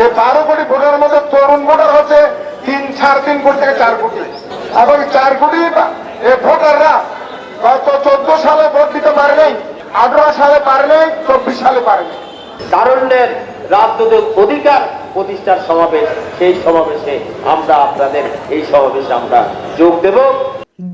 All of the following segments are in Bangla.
এই বারো কোটি ভোটার মধ্যে তরুণ ভোটার হচ্ছে তিন সাড়ে তিন কোটি থেকে চার কোটি। এবং চার কোটি এই ভোটাররা গত চোদ্দ সালে ভোট দিতে পারে নাই আঠারো সালে পারে নাই চব্বিশ সালে পারে নাই তারুণ্যের রাজনৈতিক অধিকার প্রতিষ্ঠার সমাবেশ সেই সমাবেশে আমরা আপনাদের এই সমাবেশে আমরা যোগ দেব।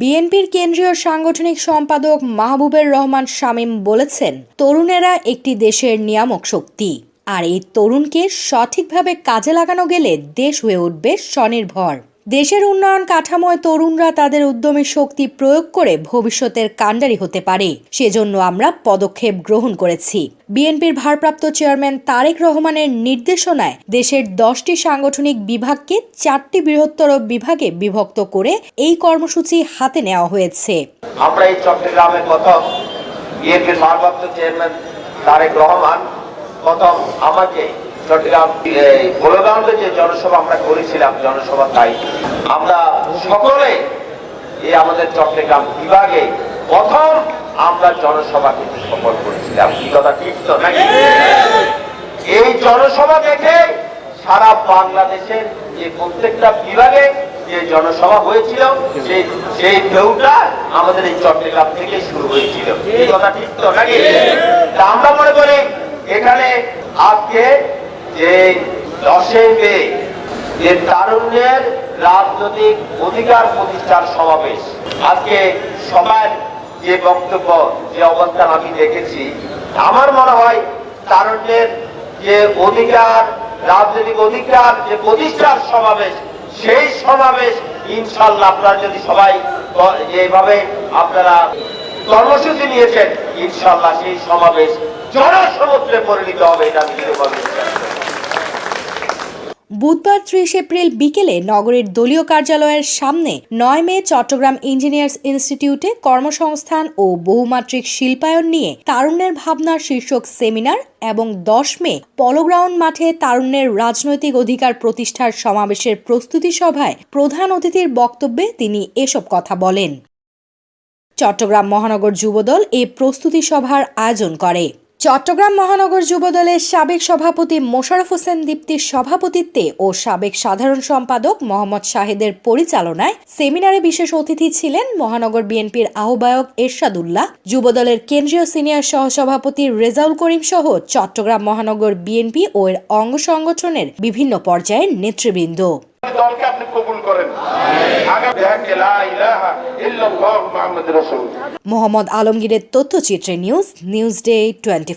বিএনপির কেন্দ্রীয় সাংগঠনিক সম্পাদক মাহবুবের রহমান শামীম বলেছেন তরুণেরা একটি দেশের নিয়ামক শক্তি। আর এই তরুণকে সঠিকভাবে কাজে লাগানো গেলে দেশ হয়ে উঠবে স্বনির্ভর। দেশের উন্নয়ন কাঠামোয় তরুণরা তাদের উদ্যমী শক্তি প্রয়োগ করে ভবিষ্যতের কাণ্ডারি হতে পারে। সেজন্য আমরা পদক্ষেপ গ্রহণ করেছি। বিএনপির ভারপ্রাপ্ত চেয়ারম্যান তারেক রহমানের নির্দেশনায় দেশের দশটি সাংগঠনিক বিভাগকে চারটি বৃহত্তর বিভাগে বিভক্ত করে এই কর্মসূচি হাতে নেওয়া হয়েছে। আমরা এই প্রথম বিএনপির ভারপ্রাপ্ত চেয়ারম্যান তারেক রহমান প্রথম আমাকে চট্টগ্রাম গোলগাঁওতে যে জনসভা আমরা করেছিলাম, জনসভা তাই। আমরা সকলে এই আমাদের চট্টগ্রাম বিভাগে প্রথম আমরা জনসভা কিন্তু সফল করেছিলাম। কি কথা, ঠিক তো নাকি? এই জনসভা দেখে সারা বাংলাদেশের যে প্রত্যেকটা বিভাগে যে জনসভা হয়েছিল, সেই সেই ঢেউটা আমাদের এই চট্টগ্রাম থেকে শুরু হয়েছিল। কথা, ঠিক তো নাকি? আমরা মনে করি এখানে আজকে যে দশই মে, যে তারুণ্যের রাজনৈতিক অধিকার প্রতিষ্ঠার সমাবেশ, আজকে সবার যে বক্তব্য, যে অবস্থান আমি দেখেছি, আমার মনে হয় তারুণ্যের যে অধিকার, রাজনৈতিক অধিকার যে প্রতিষ্ঠার সমাবেশ, সেই সমাবেশ ইনশাল্লাহ আপনারা যদি সবাই যেভাবে আপনারা কর্মসূচি নিয়েছেন ইনশাল্লাহ সেই সমাবেশ পরিণত হবে এটা আমি। বুধবার ত্রিশ এপ্রিল বিকেলে নগরের দলীয় কার্যালয়ের সামনে নয় মে চট্টগ্রাম ইঞ্জিনিয়ার্স ইনস্টিটিউটে কর্মসংস্থান ও বহুমাত্রিক শিল্পায়ন নিয়ে তারুণ্যের ভাবনার শীর্ষক সেমিনার এবং দশ মে পলোগ্রাউন্ড মাঠে তারুণ্যের রাজনৈতিক অধিকার প্রতিষ্ঠার সমাবেশের প্রস্তুতি সভায় প্রধান অতিথির বক্তব্যে তিনি এসব কথা বলেন চট্টগ্রাম মহানগর যুবদল এ প্রস্তুতি সভার আয়োজন করে চট্টগ্রাম মহানগর যুবদলের সাবেক সভাপতি মোশারফ হোসেন দীপ্তির সভাপতিত্বে ও সাবেক সাধারণ সম্পাদক মোহাম্মদ শাহেদের পরিচালনায় সেমিনারে বিশেষ অতিথি ছিলেন মহানগর বিএনপির আহ্বায়ক এরশাদুল্লাহ, যুবদলের কেন্দ্রীয় সিনিয়র সহসভাপতি রেজাউল করিম সহ চট্টগ্রাম মহানগর বিএনপি ও এর অঙ্গ সংগঠনের বিভিন্ন পর্যায়ের নেতৃবৃন্দ। দলকে আপনি কবুল করেন। মোহাম্মদ আলমগীরের তথ্যচিত্রে নিউজ নিউজ ডে টোয়েন্টি